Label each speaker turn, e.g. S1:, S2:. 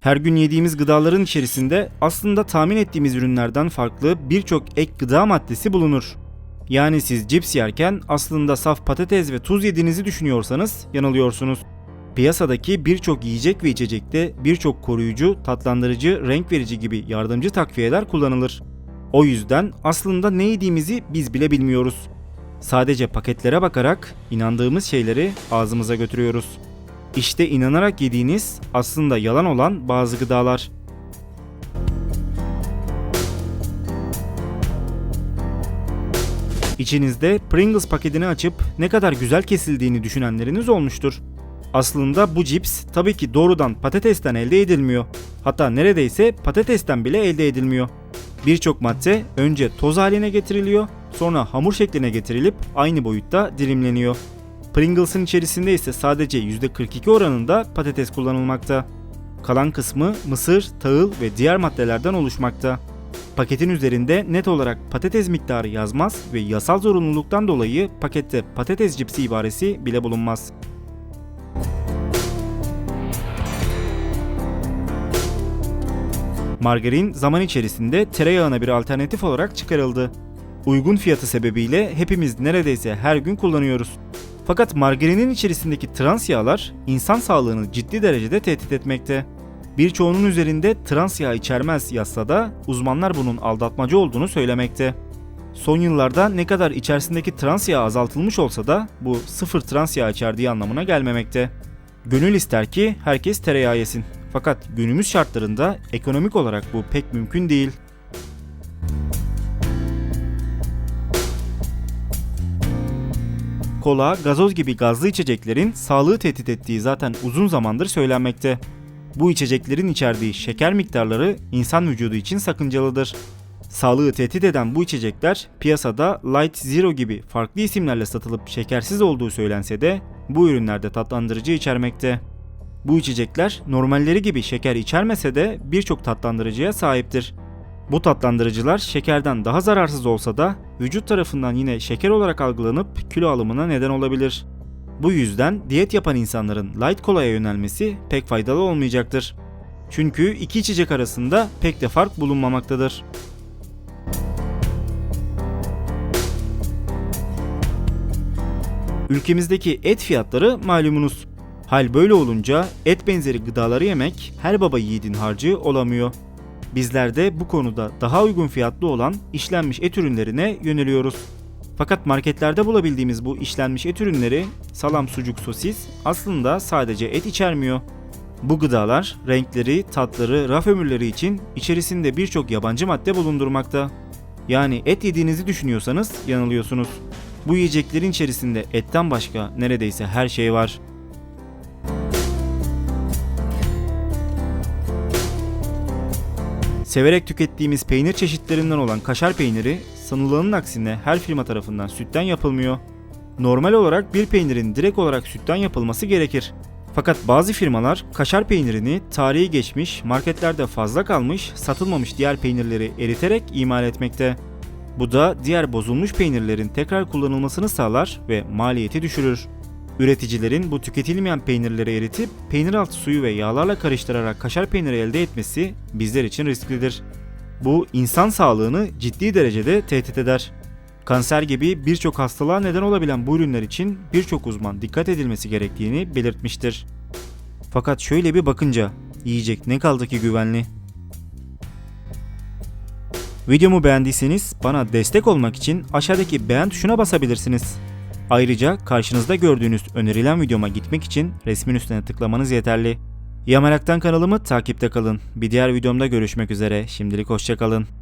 S1: Her gün yediğimiz gıdaların içerisinde aslında tahmin ettiğimiz ürünlerden farklı birçok ek gıda maddesi bulunur. Yani siz cips yerken aslında saf patates ve tuz yediğinizi düşünüyorsanız yanılıyorsunuz. Piyasadaki birçok yiyecek ve içecekte birçok koruyucu, tatlandırıcı, renk verici gibi yardımcı takviyeler kullanılır. O yüzden aslında ne yediğimizi biz bile bilmiyoruz. Sadece paketlere bakarak inandığımız şeyleri ağzımıza götürüyoruz. İşte inanarak yediğiniz aslında yalan olan bazı gıdalar. İçinizde Pringles paketini açıp ne kadar güzel kesildiğini düşünenleriniz olmuştur. Aslında bu cips tabii ki doğrudan patatesten elde edilmiyor. Hatta neredeyse patatesten bile elde edilmiyor. Birçok madde önce toz haline getiriliyor, sonra hamur şekline getirilip aynı boyutta dilimleniyor. Pringles'ın içerisinde ise sadece %42 oranında patates kullanılmakta. Kalan kısmı mısır, tahıl ve diğer maddelerden oluşmakta. Paketin üzerinde net olarak patates miktarı yazmaz ve yasal zorunluluktan dolayı pakette patates cipsi ibaresi bile bulunmaz. Margarin zaman içerisinde tereyağına bir alternatif olarak çıkarıldı. Uygun fiyatı sebebiyle hepimiz neredeyse her gün kullanıyoruz. Fakat margarinin içerisindeki trans yağlar insan sağlığını ciddi derecede tehdit etmekte. Birçoğunun üzerinde trans yağ içermez yazsa da uzmanlar bunun aldatmacı olduğunu söylemekte. Son yıllarda ne kadar içerisindeki trans yağ azaltılmış olsa da bu sıfır trans yağ içerdiği anlamına gelmemekte. Gönül ister ki herkes tereyağı yesin. Fakat günümüz şartlarında ekonomik olarak bu pek mümkün değil. Kola, gazoz gibi gazlı içeceklerin sağlığı tehdit ettiği zaten uzun zamandır söylenmekte. Bu içeceklerin içerdiği şeker miktarları insan vücudu için sakıncalıdır. Sağlığı tehdit eden bu içecekler piyasada Light Zero gibi farklı isimlerle satılıp şekersiz olduğu söylense de bu ürünlerde tatlandırıcı içermekte. Bu içecekler normalleri gibi şeker içermese de birçok tatlandırıcıya sahiptir. Bu tatlandırıcılar şekerden daha zararsız olsa da vücut tarafından yine şeker olarak algılanıp kilo alımına neden olabilir. Bu yüzden diyet yapan insanların light kolaya yönelmesi pek faydalı olmayacaktır. Çünkü iki içecek arasında pek de fark bulunmamaktadır. Ülkemizdeki et fiyatları malumunuz. Hal böyle olunca et benzeri gıdaları yemek her baba yiğidin harcı olamıyor. Bizler de bu konuda daha uygun fiyatlı olan işlenmiş et ürünlerine yöneliyoruz. Fakat marketlerde bulabildiğimiz bu işlenmiş et ürünleri salam, sucuk, sosis aslında sadece et içermiyor. Bu gıdalar renkleri, tatları, raf ömürleri için içerisinde birçok yabancı madde bulundurmakta. Yani et yediğinizi düşünüyorsanız yanılıyorsunuz. Bu yiyeceklerin içerisinde etten başka neredeyse her şey var. Severek tükettiğimiz peynir çeşitlerinden olan kaşar peyniri sanılanın aksine her firma tarafından sütten yapılmıyor. Normal olarak bir peynirin direkt olarak sütten yapılması gerekir. Fakat bazı firmalar kaşar peynirini tarihi geçmiş, marketlerde fazla kalmış, satılmamış diğer peynirleri eriterek imal etmekte. Bu da diğer bozulmuş peynirlerin tekrar kullanılmasını sağlar ve maliyeti düşürür. Üreticilerin bu tüketilmeyen peynirleri eritip peynir altı suyu ve yağlarla karıştırarak kaşar peyniri elde etmesi bizler için risklidir. Bu insan sağlığını ciddi derecede tehdit eder. Kanser gibi birçok hastalığa neden olabilen bu ürünler için birçok uzman dikkat edilmesi gerektiğini belirtmiştir. Fakat şöyle bir bakınca yiyecek ne kaldı ki güvenli? Videomu beğendiyseniz bana destek olmak için aşağıdaki beğen tuşuna basabilirsiniz. Ayrıca karşınızda gördüğünüz önerilen videoma gitmek için resmin üstüne tıklamanız yeterli. Yamaraktan kanalımı takipte kalın. Bir diğer videomda görüşmek üzere. Şimdilik hoşçakalın.